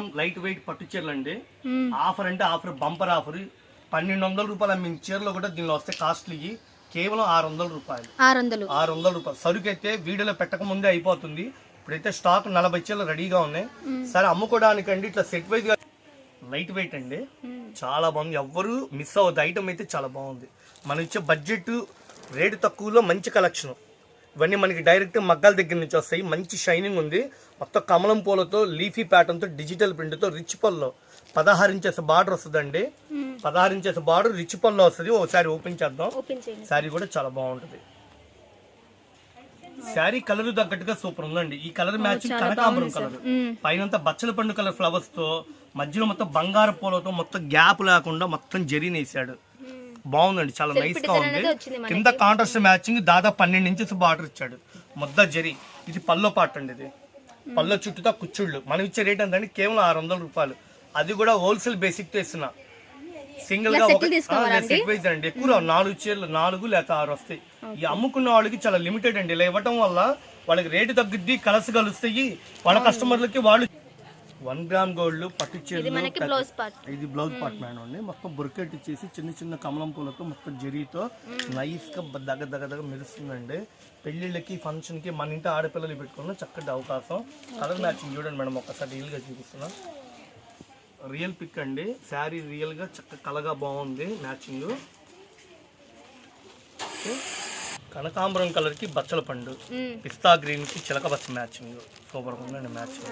Gram light weight పట్టు చీరలు అండి. ఆఫర్ అంటే ఆఫర్ బంపర్ ఆఫర్. పన్నెండు వందల రూపాయలు అమ్మిన చీరలు కూడా దీనిలో వస్తే కాస్ట్లీ కేవలం ఆరు వందల రూపాయలు. ఆరు వందలు ఆరు వందల రూపాయలు. సరుకు అయితే వీడియోలో పెట్టక ముందే అయిపోతుంది. ఇప్పుడైతే స్టాక్ నలభై చీరలు రెడీగా ఉన్నాయి. సరే అమ్ముకోవడానికండి ఇట్లా సెట్ వైజ్గా లైట్ వెయిట్ అండి. చాలా బాగుంది. ఎవ్వరు మిస్ అవ్వద్దు. ఐటమ్ అయితే చాలా బాగుంది. మనం ఇచ్చే బడ్జెట్ రేటు తక్కువలో మంచి కలెక్షన్ ఇవన్నీ మనకి డైరెక్ట్ మగ్గాల దగ్గర నుంచి వస్తాయి. మంచి షైనింగ్ ఉంది. మొత్తం కమలం పూలతో లీఫీ ప్యాటర్న్తో డిజిటల్ ప్రింట్తో రిచ్ పల్లో పదహారు ఇంచెస్ బార్డర్ వస్తుందండి. పదహారు ఇంచెస్ బార్డర్ రిచ్ పల్లో వస్తుంది. ఒకసారి ఓపెన్ చేద్దాం. శారీ కూడా చాలా బాగుంటది. శారీ కలర్ తగ్గట్టుగా సూపర్ ఉందండి. ఈ కలర్ మ్యాచింగ్ కనకాంబరం కలర్. పైనంతా బచ్చల పండు కలర్ ఫ్లవర్స్తో మధ్యలో మొత్తం బంగారు పూలతో మొత్తం గ్యాప్ లేకుండా మొత్తం జరీనేసాడు బాగుందండి చాలా నైస్గా ఉంది. కింద కాంట్రాస్ట్ మ్యాచింగ్ దాదాపు పన్నెండు ఇంచెస్ బార్డర్ ఇచ్చాడు. ముద్ద జరీ. ఇది పల్లో పాట అండి ఇది. పల్లో చుట్టూతో కుచ్చుళ్ళు. మనం ఇచ్చే రేట్ ఎంతండి? కేవలం ఆరు వందల రూపాయలు. అది కూడా హోల్సేల్ బేసిక్తో ఇస్తున్నా. సింగిల్గా సెట్ వైజ్ అండి? ఎక్కువ. నాలుగు చీరలు నాలుగు లేక ఆరు వస్తాయి. ఈ అమ్ముకున్న వాళ్ళకి చాలా లిమిటెడ్ అండి. ఇలా ఇవ్వటం వల్ల వాళ్ళకి రేటు తగ్గుద్ది కలర్స్ కలుస్తాయి. వాళ్ళ కస్టమర్లకి వాళ్ళు వన్ గ్రామ్ గోల్డ్ పట్టు చీరలు ఇది బ్లౌజ్ పార్ట్ మేడం అండి. మొత్తం బొరికెట్ ఇచ్చేసి చిన్న చిన్న కమలం పూలతో మొత్తం జరీతో నైస్గా దగ్గర దగ్గర దగ్గర మెరుస్తుందండి. పెళ్ళిళ్ళకి ఫంక్షన్కి మన ఇంటి ఆడపిల్లలు పెట్టుకున్న చక్కటి అవకాశం. కలర్ మ్యాచింగ్ చూడండి మేడం ఒకసారి రియల్గా చూపిస్తున్నా. రియల్ పిక్ అండి. శారీ రియల్గా చక్క కలగా బాగుంది మ్యాచింగ్. కనకాంబరం కలర్కి బచ్చల పండు. పిస్తా గ్రీన్కి చిలక బచ్చ మ్యాచింగ్. సూపర్ ఉందండి మ్యాచింగ్.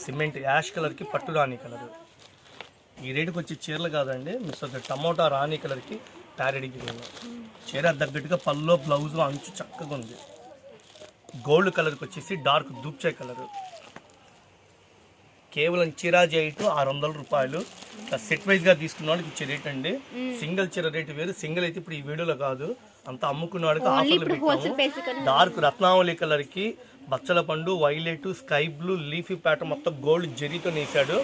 సిమెంట్ యాష్ కలర్కి పట్టు రాణి కలర్. ఈ రేటుకి వచ్చే చీరలు కాదండి మిస్ అవుతుంది టమోటా రాణి కలర్కి ప్యారెడీ గ్రీన్. చీర తగ్గట్టుగా పల్లో బ్లౌజ్ అంచు చక్కగా ఉంది. గోల్డ్ కలర్కి వచ్చేసి డార్క్ దూప్చే కలర్. కేవలం చీర చేయటు ఆరు వందల రూపాయలు సెట్ వైజ్గా తీసుకున్న వాళ్ళకి ఇచ్చే రేట్ అండి. సింగిల్ చీర రేటు వేరు. సింగిల్ అయితే ఇప్పుడు ఈ వీడియోలో కాదు. అంత అమ్ముకున్న వాళ్ళకి ఆఫర్లు పెట్టాము. డార్క్ రత్నావళి కలర్కి బచ్చల పండు violet sky blue leafy pattern మొత్తం గోల్డ్ జరీతో నేసాడు.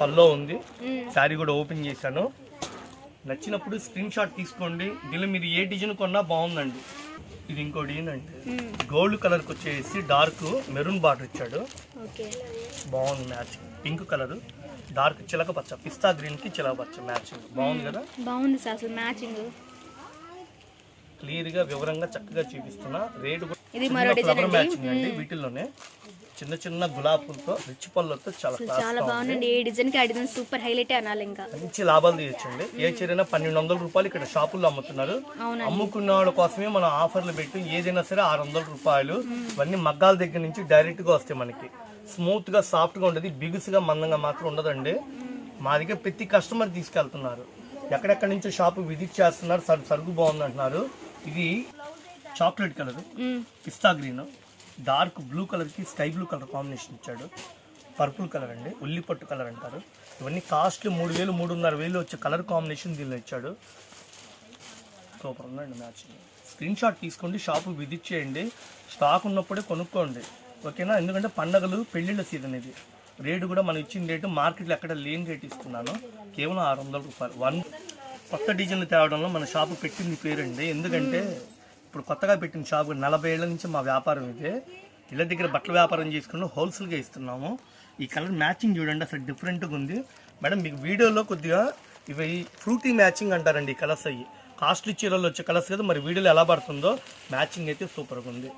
పల్లో ఉంది. శారీ కూడా ఓపెన్ చేశాను. నచ్చినప్పుడు స్క్రీన్ షాట్ తీసుకోండి. దీనిలో మీరు ఏ డిజైన్ కొన్నా బాగుందండి. ఇది ఇంకోటి ఏంటంటే గోల్డ్ కలర్కి వచ్చేసి డార్క్ మెరూన్ బార్డర్ ఇచ్చాడు. బాగుంది మ్యాచింగ్ పింక్ కలర్. డార్క్ చిలక పచ్చ. పిస్తా గ్రీన్కి చిలక పచ్చ మ్యాచింగ్ బాగుంది కదా? బాగుంది సార్ అసలు మ్యాచింగ్. క్లియర్గా వివరంగా చక్కగా చూపిస్తున్నా రేటు ఇది చిన్న మరో డిజైన్ ఫ్లవర్ మ్యాచింగ్ అండి వీటిల్లోనే. చిన్న చిన్న గులాబీలతో రిచ్ పళ్ళతో చాలా చాలా. బాగుందండి. ఏ డిజైన్కి సూపర్ హైలైట్ అనాలి ఇంకా. మంచి లాభాలు తీయచ్చండి. ఏ చీరైనా పన్నెండు వందల రూపాయలు ఇక్కడ షాపుల్లో అమ్ముతున్నారు. అమ్ముకున్న వాళ్ళ కోసమే మనం ఆఫర్లు పెట్టి ఏదైనా సరే ఆరు వందల రూపాయలు ఇవన్నీ మగ్గాల దగ్గర నుంచి డైరెక్ట్గా వస్తాయి మనకి. స్మూత్గా సాఫ్ట్గా ఉండదు. బిగుసుగా మందంగా మాత్రం ఉండదండి. మా దగ్గర ప్రతి కస్టమర్ తీసుకెళ్తున్నారు. ఎక్కడెక్కడి నుంచో షాపు విజిట్ చేస్తున్నారు. సరు సరుకు బాగుంది అంటున్నారు ఇది చాక్లెట్ కలర్. పిస్తా గ్రీన్ డార్క్ బ్లూ కలర్కి స్కై బ్లూ కలర్ కాంబినేషన్ ఇచ్చాడు. పర్పుల్ కలర్ అండి ఉల్లిపట్టు కలర్ అంటారు. ఇవన్నీ కాస్ట్లీ మూడు వేలు మూడున్నర వేలు వచ్చే కలర్ కాంబినేషన్ దీనిలో ఇచ్చాడు. సూపర్ ఉందండి మ్యాచ్. స్క్రీన్ షాట్ తీసుకోండి షాపు విజిట్ చేయండి. స్టాక్ ఉన్నప్పుడే కొనుక్కోండి. ఓకేనా? ఎందుకంటే పండగలు పెళ్ళిళ్ళ సీజన్ ఇది. రేటు కూడా మనం ఇచ్చిన రేటు మార్కెట్లో ఎక్కడ లేని రేట్ ఇస్తున్నాను. కేవలం ఆరు వందల రూపాయలు. వన్ కొత్త డిజైన్లు తేవడంలో మన షాపు పెట్టింది పేరండి. ఎందుకంటే ఇప్పుడు కొత్తగా పెట్టిన షాపు నలభై ఏళ్ళ నుంచి మా వ్యాపారం ఇదే. ఇళ్ళ దగ్గర బట్టల వ్యాపారం చేసుకుని హోల్సేల్గా ఇస్తున్నాము. ఈ కలర్ మ్యాచింగ్ చూడండి అసలు డిఫరెంట్గా ఉంది. మేడం మీకు వీడియోలో కొద్దిగా ఇవి ఫ్రూటీ మ్యాచింగ్ అంటారండి ఈ కలర్స్ అయ్యి. కాస్ట్లీ చీరలు వచ్చే కలర్స్ కదా మరి వీడియోలో ఎలా పడుతుందో మ్యాచింగ్ అయితే సూపర్గా ఉంది.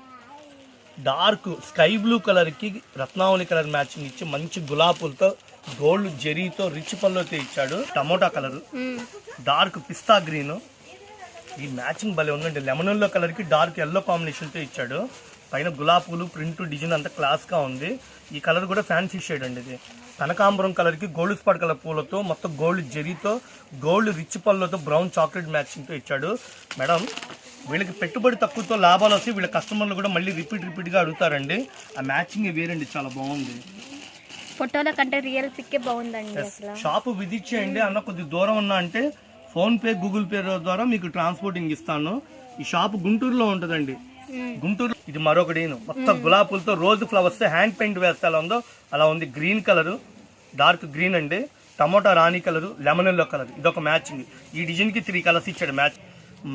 డార్క్ స్కై బ్లూ కలర్కి రత్నావళి కలర్ మ్యాచింగ్ ఇచ్చి మంచి గులాబీలతో గోల్డ్ జెరీతో రిచ్ పళ్ళతో ఇచ్చాడు టమోటా కలర్. డార్క్ పిస్తా గ్రీన్. ఈ మ్యాచింగ్ భలే ఉందండి. లెమన్ ఎల్లో కలర్కి డార్క్ ఎల్లో కాంబినేషన్తో ఇచ్చాడు. పైన గులాబీలు ప్రింట్ డిజైన్ అంతా క్లాస్గా ఉంది. ఈ కలర్ కూడా ఫ్యాన్సీ షేడ్ అండి ఇది. కనకాంబరం కలర్కి గోల్డ్ స్పాట్ కలర్ పూలతో మొత్తం గోల్డ్ జరీతో గోల్డ్ రిచ్ పళ్ళతో బ్రౌన్ చాక్లెట్ మ్యాచింగ్తో ఇచ్చాడు. మేడం వీళ్ళకి పెట్టుబడి తక్కువతో లాభాలు వస్తే వీళ్ళ కస్టమర్లు కూడా మళ్ళీ రిపీట్ రిపీట్గా అడుగుతారండి. ఆ మ్యాచింగ్ వేరండి చాలా బాగుంది. ఫోటోల కంటే రియల్ పిక్కే బాగుందండి షాప్ విజిట్ చేయండి అన్న కొద్ది దూరం ఉన్నా అంటే ఫోన్ పే గూగుల్ పే ద్వారా మీకు ట్రాన్స్పోర్టింగ్ ఇస్తాను. ఈ షాప్ గుంటూరులో ఉంటుందండి. గుంటూరు ఇది మరొకటి మొత్తం గులాబీలతో రోజు ఫ్లవర్స్ హ్యాండ్ పెయింట్ వేస్తే ఎలా ఉందో అలా ఉంది. గ్రీన్ కలర్ డార్క్ గ్రీన్ అండి. టమోటా రాణి కలర్ లెమన్ ఎల్లో కలర్. ఇదొక మ్యాచింగ్. ఈ డిజైన్కి త్రీ కలర్స్ ఇచ్చాడు. మ్యాచ్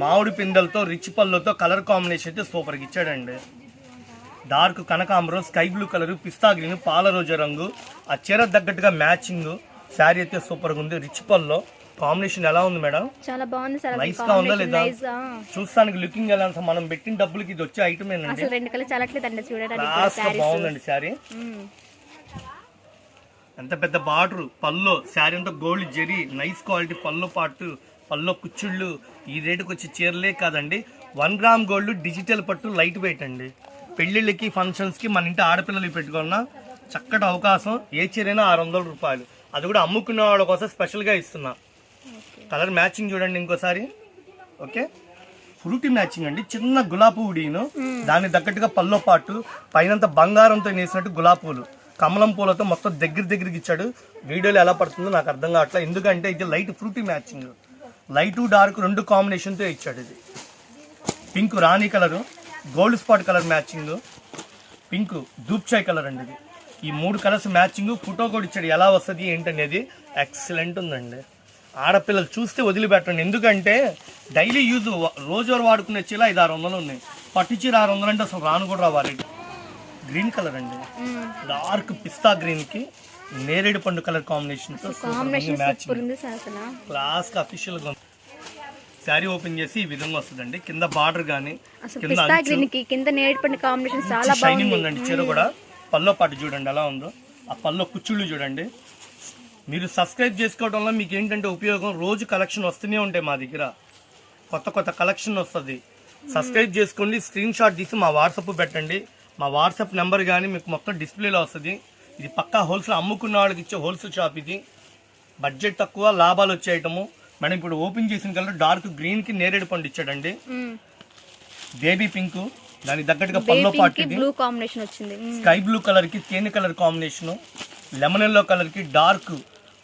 మామిడి పిందెలతో రిచ్ పళ్ళతో కలర్ కాంబినేషన్ అయితే సూపర్గా ఇచ్చాడండి. డార్క్ కనకాంబరం స్కై బ్లూ కలర్ పిస్తా గ్రీన్ పాల రోజా రంగు. ఆ చీర తగ్గట్టుగా మ్యాచింగ్. శారీ అయితే సూపర్గా ఉంది. రిచ్ పల్లో కాంబినేషన్ ఎలా ఉంది మేడం? చాలా బాగుంది సార్ అసలు గా ఉందా లేదా? చూస్తానికి లుకింగ్ ఎలా ఉంది? మనం పెట్టిన డబ్బులకి ఇది వచ్చే ఐటమ్ ఏంటండి అసలు రెండు కలర్ చాలట్లేదండి చూడడానికి బాగుందండి శారీ. ఎంత పెద్ద బార్డర్ పల్లో శారీ అంతా గోల్డ్ జెరీ నైస్ క్వాలిటీ పల్లో పాటు పల్లో కుచ్చుళ్ళు ఈ రేటుకి వచ్చి చీరలే కాదండి. వన్ గ్రామ్ గోల్డ్ డిజిటల్ పట్టు లైట్ వెయిట్ అండి. పెళ్ళిళ్ళకి ఫంక్షన్స్కి మన ఇంటి ఆడపిల్లలకి పెట్టుకున్న చక్కటి అవకాశం. ఏ చీరైనా ఆరు వందల రూపాయలు. అది కూడా అమ్ముకునే వాళ్ళ కోసం స్పెషల్గా ఇస్తున్నా. కలర్ మ్యాచింగ్ చూడండి ఇంకోసారి. ఓకే. ఫ్రూటీ మ్యాచింగ్ అండి. చిన్న గులాబీ ఉడీను దానికి తగ్గట్టుగా పల్లో పాటు పైనంత బంగారంతో నేసినట్టు గులాబీ పూలు. కమలం పూలతో మొత్తం దగ్గర దగ్గరికి ఇచ్చాడు. వీడియోలో ఎలా పడుతుందో నాకు అర్థం కావట్లేదు ఎందుకంటే ఇది light fruity matching. Light dark రెండు కాంబినేషన్తో ఇచ్చాడు ఇది. పింక్ రాణి colour gold spot colour matching pink దూప్చాయ్ colour అండి ఇది. ఈ మూడు కలర్స్ మ్యాచింగ్ ఫోటో కూడా ఇచ్చాడు. ఎలా వస్తుంది ఏంటనేది ఎక్సలెంట్ ఉందండి. ఆడపిల్లలు చూస్తే వదిలిపెట్టండి. ఎందుకంటే డైలీ యూజ్ రోజువారు వాడుకునే చీర ఐదు ఆరు వందలు ఉన్నాయి. పట్టు చీర ఆరు వందలు అంటే అసలు రాను కూడా రావాలి. గ్రీన్ కలర్ అండి. డార్క్ పిస్తా గ్రీన్కి నేరేడు పండు కలర్ కాంబినేషన్తో కాంబినేషన్ మ్యాచింగ్ సూపర్ ఉంది. సార్ అసలు క్లాస్గా అఫీషియల్గా శారీ ఓపెన్ చేసి ఈ విధంగా వస్తుందండి. కింద బార్డర్ గానీ అసలు కింద కాంబినేషన్ చాలా షైనింగ్ ఉందండి. చీర కూడా పల్లో పాటు చూడండి ఎలా ఉందో. ఆ పల్లో కుచ్చుళ్ళు చూడండి. మీరు సబ్స్క్రైబ్ చేసుకోవడం వల్ల మీకు ఏంటంటే ఉపయోగం? రోజు కలెక్షన్ వస్తూనే ఉంటాయి మా దగ్గర. కొత్త కొత్త కలెక్షన్ వస్తుంది. సబ్స్క్రైబ్ చేసుకోండి స్క్రీన్ షాట్ తీసి మా వాట్సాప్ పెట్టండి. మా వాట్సాప్ నెంబర్ కానీ మీకు మొత్తం డిస్ప్లేలో వస్తుంది. ఇది పక్కా హోల్సేల్ అమ్ముకున్న వాళ్ళకి ఇచ్చే హోల్సేల్ షాప్ ఇది. బడ్జెట్ తక్కువ లాభాలు వచ్చే ఐటము మేడం ఇప్పుడు ఓపెన్ చేసిన కలర్ డార్క్ గ్రీన్కి నేరేడు పండు ఇచ్చాడండి. బేబీ పింక్ దానికి తగ్గట్టుగా పల్లో పాటు బ్లూ కాంబినేషన్ వచ్చింది. స్కై బ్లూ కలర్కి తేనె కలర్ కాంబినేషన్ లెమన్ ఎల్లో కలర్కి డార్క్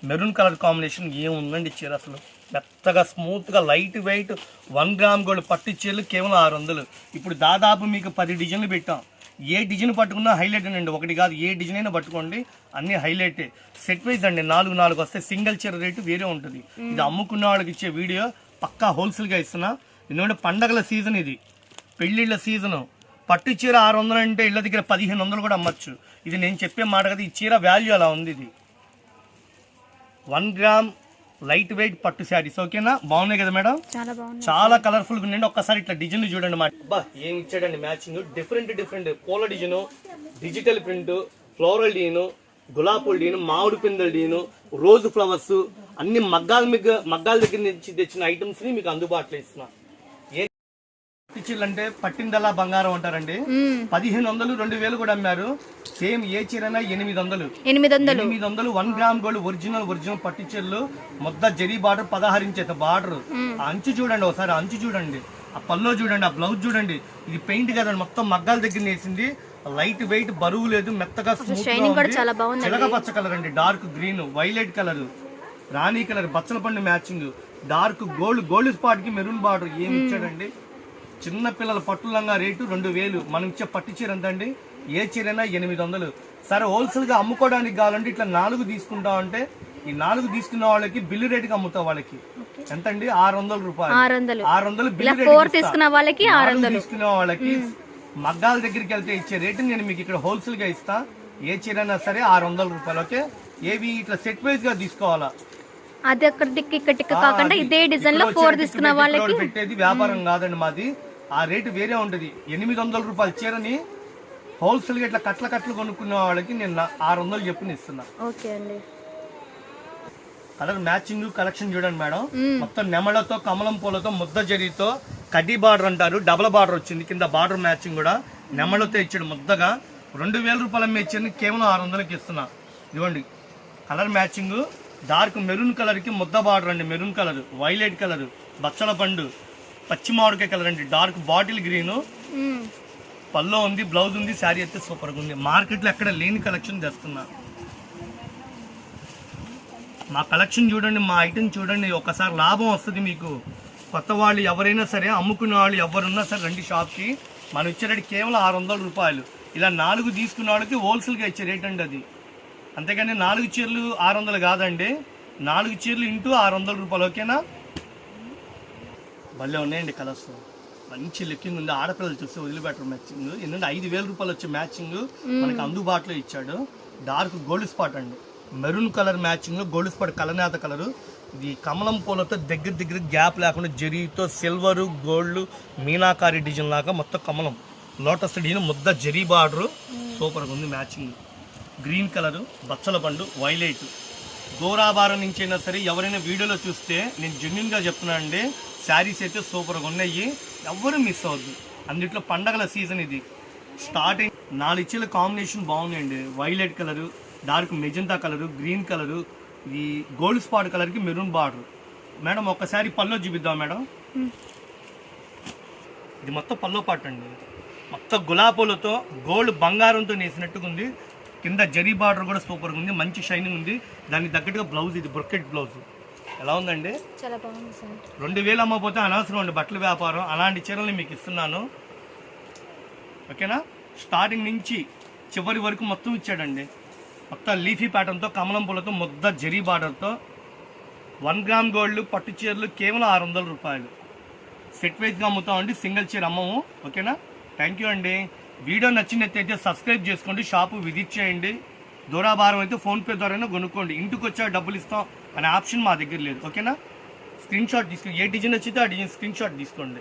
మెరూన్ కలర్ కాంబినేషన్ ఏముందండి చీర అసలు? మెత్తగా స్మూత్గా light weight one gram gold పట్టు చీరలు కేవలం ఆరు వందలు. ఇప్పుడు దాదాపు మీకు పది డిజైన్లు పెట్టాం. ఏ డిజైన్ పట్టుకున్నా హైలైట్ అండి. ఒకటి కాదు ఏ డిజైన్ అయినా పట్టుకోండి. అన్ని హైలైటే. సెట్ వైజ్ అండి నాలుగు నాలుగు వస్తే సింగిల్ చీర రేటు వేరే ఉంటుంది. ఇది అమ్ముకున్న వాళ్ళకి ఇచ్చే వీడియో పక్కా హోల్సేల్గా ఇస్తున్నా. ఎందుకంటే పండగల సీజన్ ఇది. పెళ్ళిళ్ళ సీజను. పట్టు చీర ఆరు వందలు అంటే ఇళ్ళ దగ్గర పదిహేను వందలు కూడా అమ్మచ్చు. ఇది నేను చెప్పే మాట కదా ఈ చీర వాల్యూ అలా ఉంది ఇది. వన్ గ్రామ్ లైట్ వెయిట్ పట్టు శారీస్. ఓకేనా? బాగున్నాయి కదా మేడం? చాలా కలర్ఫుల్గా ఉండండి ఒక్కసారి ఇట్లా డిజైన్ చూడండి మా అబ్బా ఏం ఇచ్చాడండి మ్యాచింగ్ డిఫరెంట్ డిఫరెంట్ పూల డిజైన్ డిజిటల్ ప్రింట్ ఫ్లోరల్ డీను గులాబీ డీను మామిడి పిందెల డీను రోజ్ ఫ్లవర్స్ అన్ని మగ్గాల మిగ్గ మగ్గాల దగ్గర నుంచి తెచ్చిన ఐటమ్స్ని మీకు అందుబాటులో ఇస్తున్నా. పట్టిందల్లా బంగారం అంటారండి. పదిహేను వందలు రెండు వేలు కూడా అమ్మారు. సేమ్ ఏ చీరైనా? ఎనిమిది వందలు ఎనిమిది వందలు ఎనిమిది వందలు one gram gold original original పట్టు చీరలు. మొత్తం జరీ బార్డర్ పదహారు ఇంచేత బార్డర్. ఆ అంచు చూడండి ఒకసారి అంచు చూడండి. ఆ పల్లో చూడండి ఆ బ్లౌజ్ చూడండి. ఇది పెయింట్ కదండి మొత్తం మగ్గాల దగ్గర వేసింది. లైట్ వెయిట్ బరువు లేదు మెత్తగా. చిలక పచ్చ కలర్ అండి డార్క్ గ్రీన్ వైలెట్ కలర్. రాణి కలర్ బచ్చల పండు మ్యాచింగ్. డార్క్ గోల్డ్ గోల్డ్ స్పాట్కి మెరూన్ బార్డర్. ఏమి ఇచ్చాడండి? చిన్న పిల్లల పట్టు లంగా రేటు రెండు వేలు. మనం ఇచ్చే పట్టు చీర ఎంత అండి ఏ చీరైనా ఎనిమిది వందలు సరే హోల్సేల్గా అమ్ముకోవడానికి కావాలంటే ఇట్లా నాలుగు తీసుకుంటాం అంటే ఈ నాలుగు తీసుకున్న వాళ్ళకి బిల్లు రేటుకి అమ్ముతాం వాళ్ళకి. ఎంత అండి ఆరు వందల రూపాయలు. ఆరు వందలు బిల్లు తీసుకున్న వాళ్ళకి ఆరు నాలుగు వందలు తీసుకునే వాళ్ళకి మగ్గాల దగ్గరికి వెళ్తే ఇచ్చే రేటు నేను మీకు ఇక్కడ హోల్సేల్గా ఇస్తా. ఏ చీరైనా సరే ఆరు వందల రూపాయలు ఓకే? ఏవి ఇట్లా సెట్ వైజ్గా తీసుకోవాలా? అది అక్కడ టిక్ ఇక్కడ టిక్ కాకుండా ఇదే డిజైన్లో ఫోర్ తీసుకున్న వాళ్ళకి పెట్టి పెట్టేది వ్యాపారం కాదండి మాది. ఆ రేటు వేరే ఉంటది ఎనిమిది వందల రూపాయల చీరని హోల్సేల్గా ఇట్లా కట్ల కట్లు కొనుక్కునే వాళ్ళకి నేను ఆరు వందలు చెప్పిన ఇస్తున్నా. ఓకే అండి. కలర్ మ్యాచింగ్ కలెక్షన్ చూడండి మేడం. మొత్తం నెమలతో కమలం పూలతో ముద్ద జరీతో కడ్డీ బార్డర్ అంటారు డబల్ బార్డర్ వచ్చింది. కింద బార్డర్ మ్యాచింగ్ కూడా నెమలతో ఇచ్చాడు ముద్దగా. రెండు వేల రూపాయల మీద ఇచ్చింది కేవలం ఆరు వందలకి ఇస్తున్నా. ఇదిగోండి. కలర్ మ్యాచింగ్ డార్క్ మెరూన్ కలర్కి ముద్ద బార్డర్ అండి. మెరూన్ కలర్ వైలెట్ కలర్ బచ్చల పండు. పచ్చి మామిడికాయ కలర్ అండి. Dark bottle green. పల్లో ఉంది బ్లౌజ్ ఉంది శారీ అయితే సూపర్గా ఉంది. మార్కెట్లో ఎక్కడ లేని కలెక్షన్ తెస్తున్నా. మా కలెక్షన్ చూడండి మా ఐటెం చూడండి. ఒకసారి లాభం వస్తుంది మీకు. కొత్త వాళ్ళు ఎవరైనా సరే అమ్ముకునే వాళ్ళు ఎవరున్నా సరే రండి షాప్కి. మనం ఇచ్చే రేటు కేవలం ఆరు వందల రూపాయలు. ఇలా నాలుగు తీసుకున్న వాళ్ళకి హోల్సేల్గా ఇచ్చే రేట్ అండి అది. అంతేగాని నాలుగు చీరలు ఆరు వందలు కాదండి. నాలుగు చీరలు ఇంటూ ఆరు వందల రూపాయలు ఓకేనా? భలే ఉన్నాయండి కలర్స్. మంచి లుకింగ్ ఉంది. ఆడపిల్లలు చూస్తే వదిలిపెట్టరు మ్యాచింగ్ ఎందుకంటే ఐదు వేల రూపాయలు వచ్చే మ్యాచింగ్ మనకి అందుబాటులో ఇచ్చాడు. డార్క్ గోల్డ్ స్పాట్ అండి. Maroon colour matching gold spot కలనేత colour ఇది కమలం పూలతో దగ్గర దగ్గర గ్యాప్ లేకుండా జరీతో సిల్వర్ గోల్డ్ మీనాకారి డిజైన్ లాగా మొత్తం కమలం. లోటస్ డిజైన్ ముద్ద జరీ బార్డర్. సూపర్గా ఉంది మ్యాచింగ్ గ్రీన్ కలరు బచ్చల పండు వైలైట్ దూరాభారం నుంచి అయినా సరే ఎవరైనా వీడియోలో చూస్తే నేను జెన్యున్గా చెప్తున్నాను అండి శారీస్ అయితే సూపర్గా ఉన్నాయి. ఎవ్వరు మిస్ అవ్వద్దు. అందుట్లో పండగల సీజన్ ఇది. స్టార్టింగ్ నాలుగు ఇచ్చేల కాంబినేషన్ బాగున్నాయండి. Violet colour dark magenta colour green colour ఇది గోల్డ్ స్పాట్ కలర్కి మెరూన్ బార్డర్ మేడం ఒక్కసారి పల్లో చూపిద్దాం మేడం ఇది మొత్తం పల్లో పాట అండి. మొత్తం గులాబీలతో గోల్డ్ బంగారంతో నేసినట్టుగా ఉంది. కింద జరీ బార్డర్ కూడా సూపర్గా ఉంది. మంచి షైనింగ్ ఉంది. దానికి తగ్గట్టుగా బ్లౌజ్ ఇది బ్రొకెట్ బ్లౌజ్ ఎలా ఉందండి? చాలా బాగుంది సార్. రెండు వేలు అమ్మకపోతే అనవసరం అండి బట్టల వ్యాపారం. అలాంటి చీరలు మీకు ఇస్తున్నాను. ఓకేనా? స్టార్టింగ్ నుంచి చివరి వరకు మొత్తం ఇచ్చాడండి. మొత్తం లీఫీ ప్యాటర్న్తో కమలం పూలతో ముద్ద జరీ బార్డర్తో వన్ గ్రామ్ గోల్డ్ పట్టు చీరలు కేవలం ఆరు వందల రూపాయలు. సెట్ వైజ్గా అమ్ముతామండి సింగిల్ చీర అమ్మము. ఓకేనా? థ్యాంక్ యూ అండి. వీడియో నచ్చినట్టయితే సబ్స్క్రైబ్ చేసుకోండి షాపు విజిట్ చేయండి. దూరాభారం అయితే ఫోన్పే ద్వారానే కొనుక్కోండి. ఇంటికి వచ్చా డబ్బులు ఇస్తాం. అనే ఆప్షన్ మా దగ్గర లేదు. ఓకేనా? స్క్రీన్ షాట్ తీసుకోండి ఏ డిజైన్ వచ్చితే ఆ డిజైన్ స్క్రీన్ షాట్ తీసుకోండి.